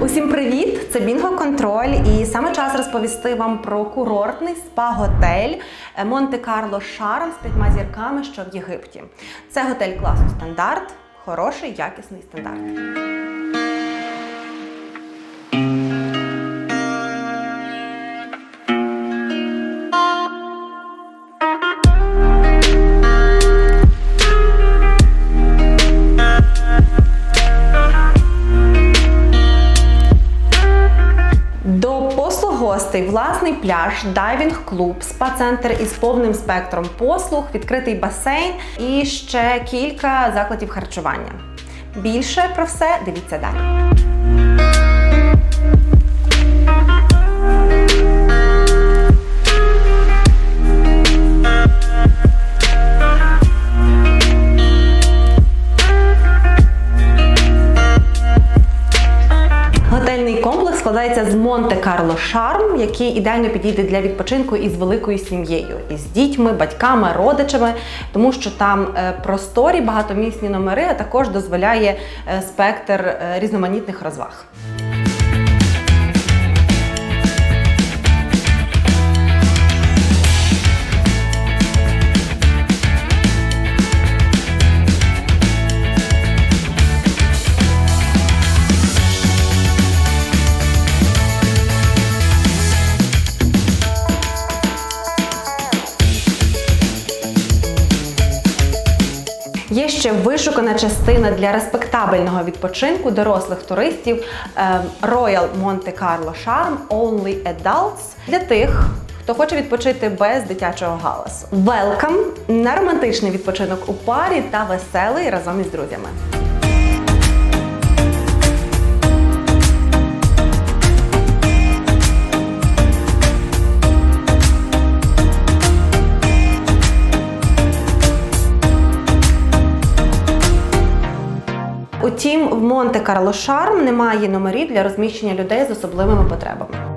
Усім привіт! Це Бінго Контроль, і саме час розповісти вам про курортний спа-готель Монте-Карло Шарм з п'ятьма зірками, що в Єгипті. Це готель класу стандарт, хороший, якісний стандарт. Гостей власний пляж, дайвінг-клуб, спа-центр із повним спектром послуг, відкритий басейн і ще кілька закладів харчування. Більше про все дивіться далі. Монте-Карло Шарм, який ідеально підійде для відпочинку із великою сім'єю, із дітьми, батьками, родичами, тому що там е, просторі, багатомісні номери, а також дозволяє е, спектр е, різноманітних розваг. Ще вишукана частина для респектабельного відпочинку дорослих туристів е, Royal Monte Carlo Charm Only Adults для тих. Хто хоче відпочити без дитячого галасу. Welcome на романтичний відпочинок у парі та веселий разом із друзями. Утім, в Монте-Карло Шарм немає номерів для розміщення людей з особливими потребами.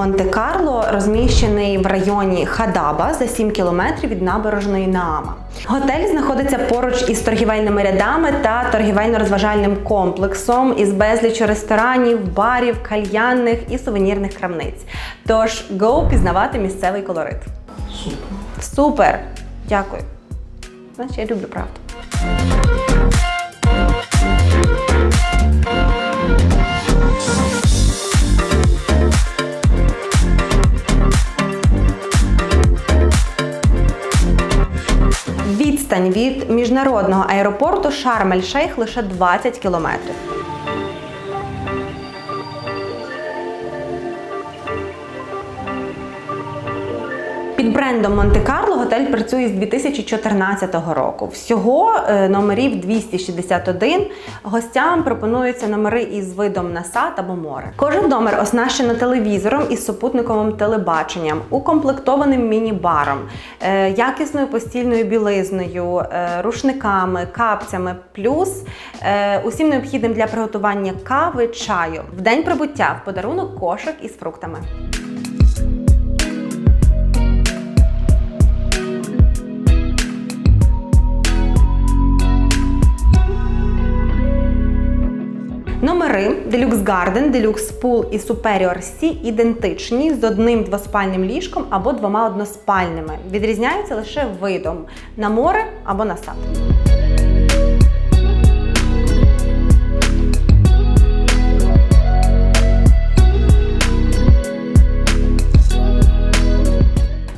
Монте-Карло розміщений в районі Хадаба за 7 кілометрів від набережної Наама. Готель знаходиться поруч із торгівельними рядами та торгівельно-розважальним комплексом із безліччю ресторанів, барів, кальянних і сувенірних крамниць. Тож go пізнавати місцевий колорит. Супер. Супер! Дякую. Значить, я люблю правду. Від міжнародного аеропорту Шарм-ель-Шейх лише 20 кілометрів. Під брендом Монте-Карло готель працює з 2014 року. Всього е, номерів 261. Гостям пропонуються номери із видом на сад або море. Кожен номер оснащено телевізором із супутниковим телебаченням, укомплектованим міні-баром, е, якісною постільною білизною, е, рушниками, капцями, плюс усім необхідним для приготування кави, чаю. В день прибуття в подарунок кошик із фруктами. Номери Deluxe Garden, Deluxe Pool і Superior C ідентичні з одним двоспальним ліжком або двома односпальними. Відрізняються лише видом на море або на сад.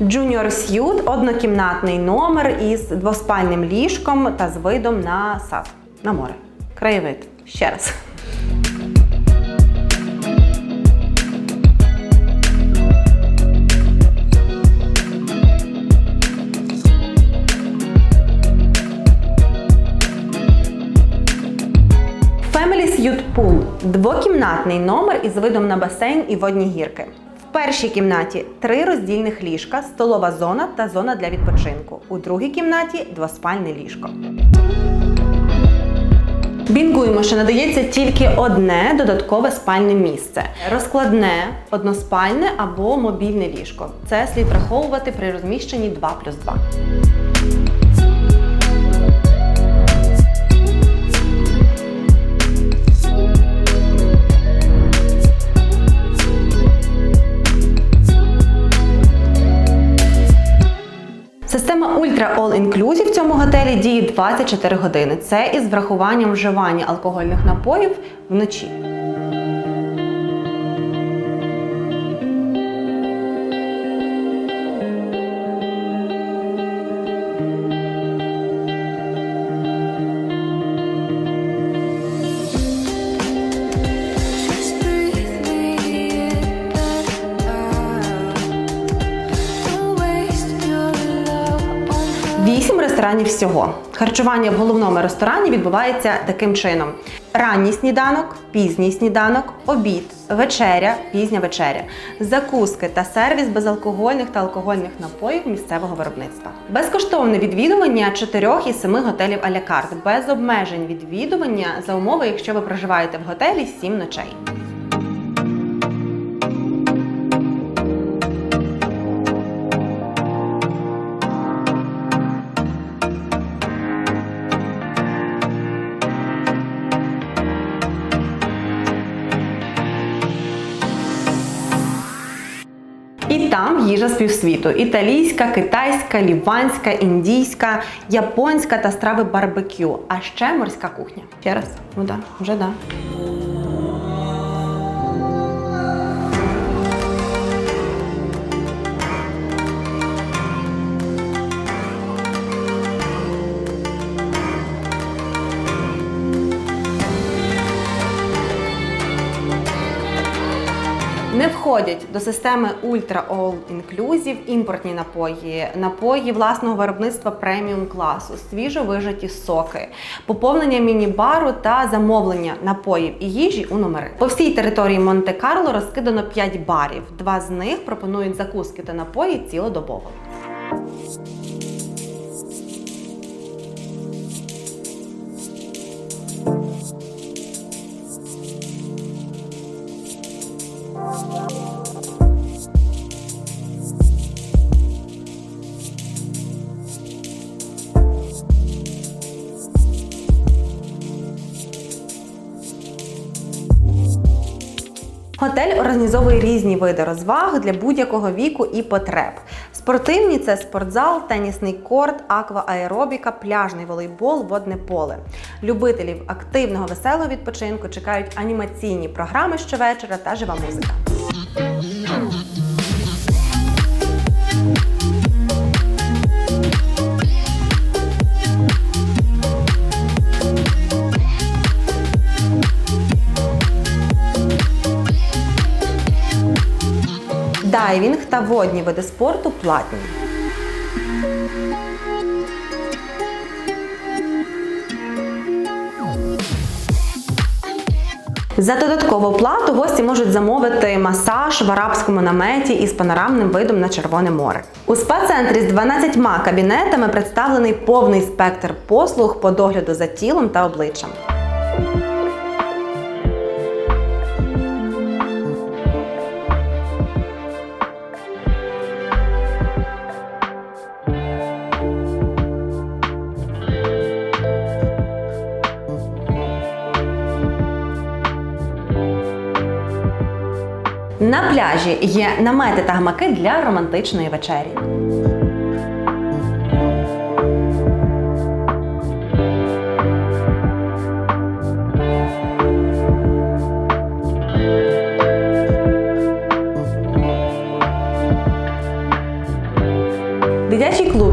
Junior Suite – однокімнатний номер із двоспальним ліжком та з видом на сад, на море. Краєвид. Ще раз. Suite – двокімнатний номер із видом на басейн і водні гірки. В першій кімнаті три роздільних ліжка, столова зона та зона для відпочинку. У другій кімнаті двоспальне ліжко. Бінгуємо, що надається тільки одне додаткове спальне місце: розкладне, односпальне або мобільне ліжко. Це слід враховувати при розміщенні 2 плюс 2. Система All Inclusive в цьому готелі діє 24 години. Це із врахуванням вживання алкогольних напоїв вночі. Ресторанів всього. Харчування в головному ресторані відбувається таким чином: ранній сніданок, пізній сніданок, обід, вечеря, пізня вечеря, закуски та сервіс безалкогольних та алкогольних напоїв місцевого виробництва. Безкоштовне відвідування чотирьох із семи готелів а-ля без обмежень відвідування за умови, якщо ви проживаєте в готелі 7 ночей. Їжа співсвіту: півсвіту: італійська, китайська, ліванська, індійська, японська та страви барбекю, а ще морська кухня. Ще раз, ну да, вже да. Входять до системи Ultra All Inclusive імпортні напої, напої власного виробництва преміум класу, свіжо вижаті соки, поповнення міні-бару та замовлення напоїв і їжі у номери. По всій території Монте-Карло розкидано 5 барів. Два з них пропонують закуски та напої цілодобово. Готель організовує різні види розваг для будь-якого віку і потреб. Спортивні це спортзал, тенісний корт, аквааеробіка, пляжний волейбол, водне поле. Любителів активного веселого відпочинку чекають анімаційні програми щовечора та жива музика. Дайвінг та водні види спорту платні. За додаткову плату гості можуть замовити масаж в арабському наметі із панорамним видом на Червоне море. У спа-центрі з 12 кабінетами представлений повний спектр послуг по догляду за тілом та обличчям. На пляжі є намети та гамаки для романтичної вечері.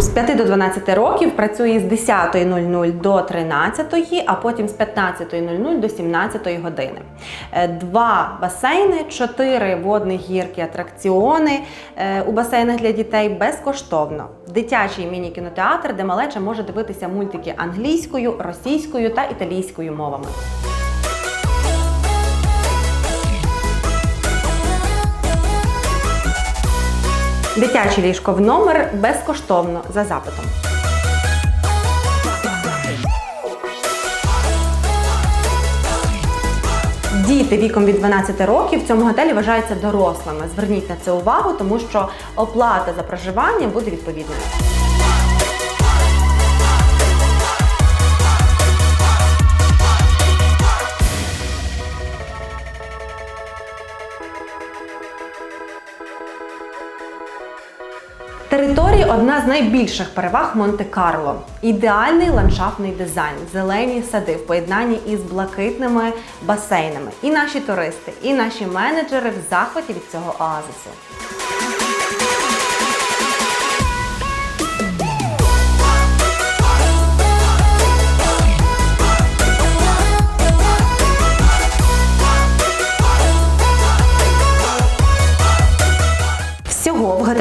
З 5 до 12 років працює з 10.00 до 13.00, а потім з 15.00 до 17 години. Е, Два басейни, чотири водні гірки, атракціони е, у басейнах для дітей безкоштовно. Дитячий міні-кінотеатр, де малеча може дивитися мультики англійською, російською та італійською мовами. Дитяче ліжко в номер безкоштовно за запитом. Діти віком від 12 років в цьому готелі вважаються дорослими. Зверніть на це увагу, тому що оплата за проживання буде відповідною. Територія одна з найбільших переваг Монте-Карло. Ідеальний ландшафтний дизайн, зелені сади в поєднанні із блакитними басейнами. І наші туристи, і наші менеджери в захваті від цього оазису.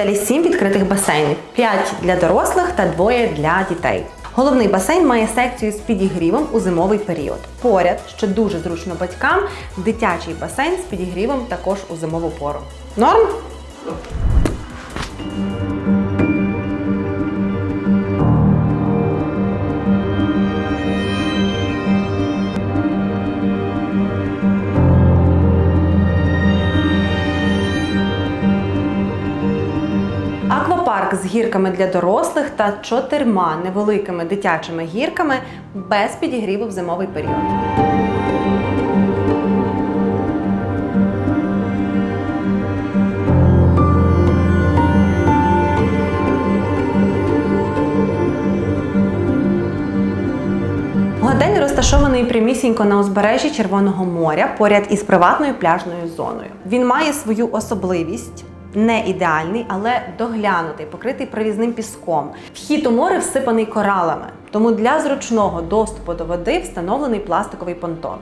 Готелі 7 відкритих басейнів: 5 для дорослих та 2 для дітей. Головний басейн має секцію з підігрівом у зимовий період. Поряд, що дуже зручно батькам, дитячий басейн з підігрівом також у зимову пору. Норм? Гірками для дорослих та чотирма невеликими дитячими гірками без підігріву в зимовий період. Готель розташований прямісінько на узбережжі Червоного моря поряд із приватною пляжною зоною. Він має свою особливість. Не ідеальний, але доглянутий, покритий провізним піском. Вхід у море всипаний коралами, тому для зручного доступу до води встановлений пластиковий понтон.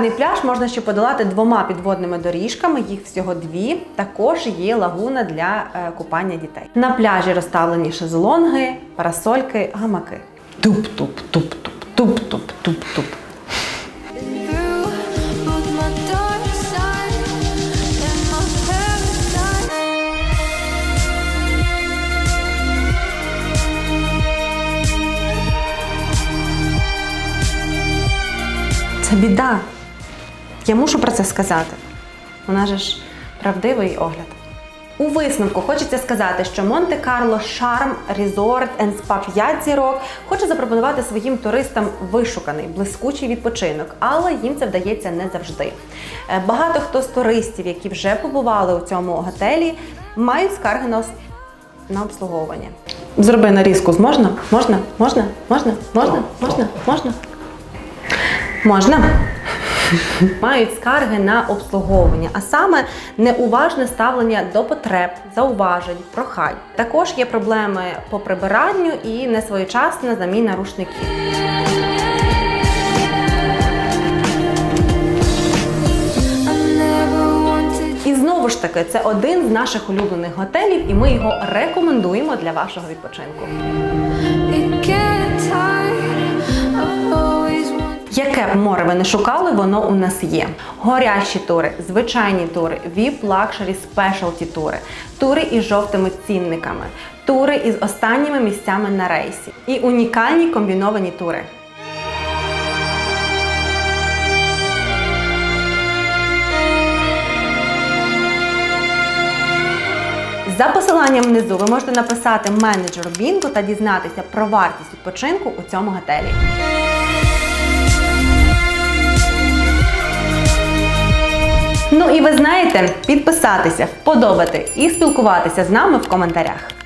Каскадний пляж можна ще подолати двома підводними доріжками, їх всього дві. Також є лагуна для е, купання дітей. На пляжі розставлені шезлонги, парасольки, гамаки. Туп-туп-туп-туп, туп-туп-туп-туп. Це біда. Я мушу про це сказати. Вона же ж правдивий огляд. У висновку хочеться сказати, що Монте-Карло Шарм Resort and Spa 5 зірок хоче запропонувати своїм туристам вишуканий, блискучий відпочинок, але їм це вдається не завжди. Е, Багато хто з туристів, які вже побували у цьому готелі, мають скарги на на обслуговування. Зроби нарізку можна? Можна? Можна? Можна? Можна? Можна? Можна? Можна. Мають скарги на обслуговування, а саме неуважне ставлення до потреб, зауважень, прохань. Також є проблеми по прибиранню і несвоєчасна заміна рушників. І знову ж таки, це один з наших улюблених готелів, і ми його рекомендуємо для вашого відпочинку. Яке б море ви не шукали, воно у нас є. Горящі тури, звичайні тури, VIP Luxury Specialty тури, тури із жовтими цінниками, тури із останніми місцями на рейсі і унікальні комбіновані тури. За посиланням внизу ви можете написати менеджеру Бінго та дізнатися про вартість відпочинку у цьому готелі. Ну і ви знаєте, підписатися, вподобати і спілкуватися з нами в коментарях.